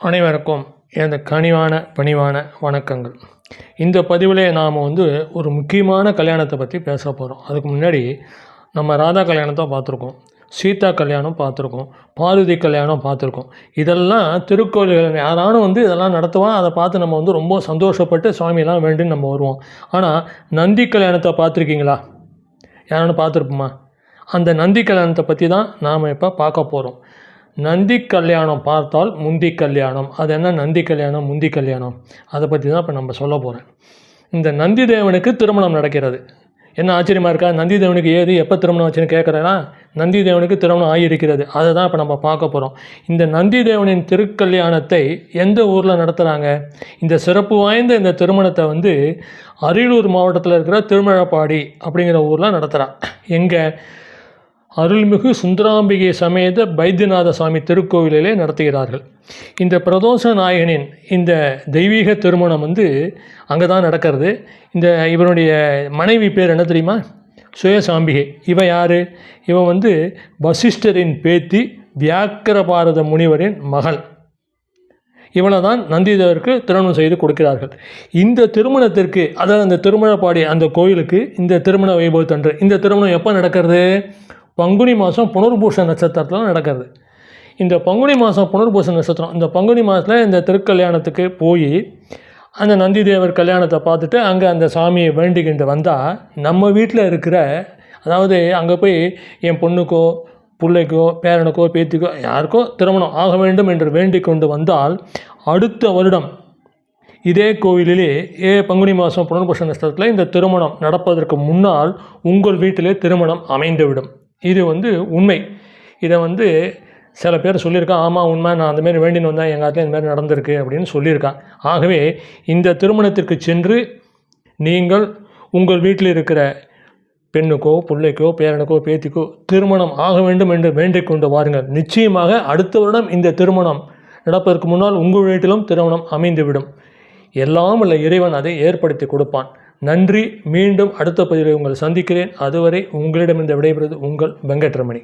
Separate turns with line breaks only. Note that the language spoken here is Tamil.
அனைவருக்கும் எனது கனிவான பணிவான வணக்கங்கள். இந்த பதிவிலே நாம் வந்து ஒரு முக்கியமான கல்யாணத்தை பற்றி பேச போகிறோம் அதுக்கு முன்னாடி நம்ம ராதா கல்யாணத்தை பார்த்துருக்கோம். சீதா கல்யாணம் பார்த்துருக்கோம். பார்வதி கல்யாணம் பார்த்துருக்கோம். இதெல்லாம் திருக்கோயில்கள் யாரானும் வந்து இதெல்லாம் நடத்துவான். அதை பார்த்து நம்ம வந்து ரொம்ப சந்தோஷப்பட்டு சுவாமியெல்லாம் வேண்டும் நம்ம வருவோம். ஆனால் நந்தி கல்யாணத்தை பார்த்துருக்கீங்களா? யாரானு பார்த்துருப்போமா? அந்த நந்தி கல்யாணத்தை பற்றி தான் நாம் இப்போ பார்க்க போகிறோம் நந்தி கல்யாணம் பார்த்தால் முந்தி கல்யாணம். அது என்ன? நந்தி கல்யாணம் முந்தி கல்யாணம். அதை பற்றி தான் இப்போ நம்ம சொல்ல போகிறேன் இந்த நந்தி தேவனுக்கு திருமணம் நடக்கிறது. என்ன ஆச்சரியமாக இருக்கா? நந்தி தேவனுக்கு ஏது எப்போ திருமணம் ஆச்சுன்னு கேட்குறேன்னா நந்தி தேவனுக்கு திருமணம் ஆகியிருக்கிறது. அதை தான் இப்போ நம்ம பார்க்க போகிறோம் இந்த நந்தி தேவனின் திருக்கல்யாணத்தை எந்த ஊரில் நடத்துகிறாங்க இந்த சிறப்பு வாய்ந்த இந்த திருமணத்தை வந்து அரியலூர் மாவட்டத்தில் இருக்கிற திருமழப்பாடி அப்படிங்கிற ஊரில் நடத்துகிறான் எங்கே? அருள்மிகு சுந்தராம்பிகை சமேத பைத்தியநாத சுவாமி திருக்கோவிலிலே நடத்துகிறார்கள். இந்த பிரதோஷ நாயகனின் இந்த தெய்வீக திருமணம் வந்து அங்கே தான் நடக்கிறது. இந்த இவனுடைய மனைவி பேர் என்ன தெரியுமா? சுயசாம்பிகை. இவன் யார்? இவன் வந்து வசிஷ்டரின் பேத்தி வியாக்கிரபாரத முனிவரின் மகள். இவனை தான் நந்திதேவருக்கு திருமணம் செய்து கொடுக்கிறார்கள். இந்த திருமணத்திற்கு அதாவது அந்த திருமணப்பாடி அந்த கோயிலுக்கு இந்த திருமண வைபவத்தன்று இந்த திருமணம் எப்போ நடக்கிறது? பங்குனி மாதம் புனர்பூச நட்சத்திரத்தில் நடக்கிறது. இந்த பங்குனி மாதம் புனர்பூச நட்சத்திரம் இந்த பங்குனி மாதத்தில் இந்த திருக்கல்யாணத்துக்கு போய் அந்த நந்தி தேவர் கல்யாணத்தை பார்த்துட்டு அங்கே அந்த சாமியை வேண்டிக்கிட்டு வந்தால் நம்ம வீட்டில் இருக்கிற அதாவது அங்கே போய் என் பொண்ணுக்கோ பிள்ளைக்கோ பேரனுக்கோ பேத்திக்கோ யாருக்கோ திருமணம் ஆக வேண்டும் என்று வேண்டிக் கொண்டு வந்தால் அடுத்த வருடம் இதே கோவிலிலே ஏ பங்குனி மாதம் புனர்பூச நட்சத்திரத்தில் இந்த திருமணம் நடப்பதற்கு முன்னால் உங்கள் வீட்டிலே திருமணம் அமைந்துவிடும். இது வந்து உண்மை. இதை வந்து சில பேர் சொல்லியிருக்கான் ஆமாம் உண்மை நான் அந்தமாரி வேண்டின்னு வந்தேன் எங்கள் ஆற்றுல இந்தமாரி நடந்திருக்கு அப்படின்னு சொல்லியிருக்கான் ஆகவே இந்த திருமணத்திற்கு சென்று நீங்கள் உங்கள் வீட்டில் இருக்கிற பெண்ணுக்கோ பிள்ளைக்கோ பேரனுக்கோ பேத்திக்கோ திருமணம் ஆக வேண்டும் என்று வேண்டிக் கொண்டு வாருங்கள். நிச்சயமாக அடுத்த வருடம் இந்த திருமணம் நடப்பதற்கு முன்னால் உங்கள் வீட்டிலும் திருமணம் அமைந்துவிடும். எல்லாம் உள்ள இறைவன் அதை ஏற்படுத்தி கொடுப்பான். நன்றி. மீண்டும் அடுத்த பதிவில் உங்களை சந்திக்கிறேன். அதுவரை உங்களிடம் இந்த விடைபெறுவது உங்கள் வெங்கட்ரமணி.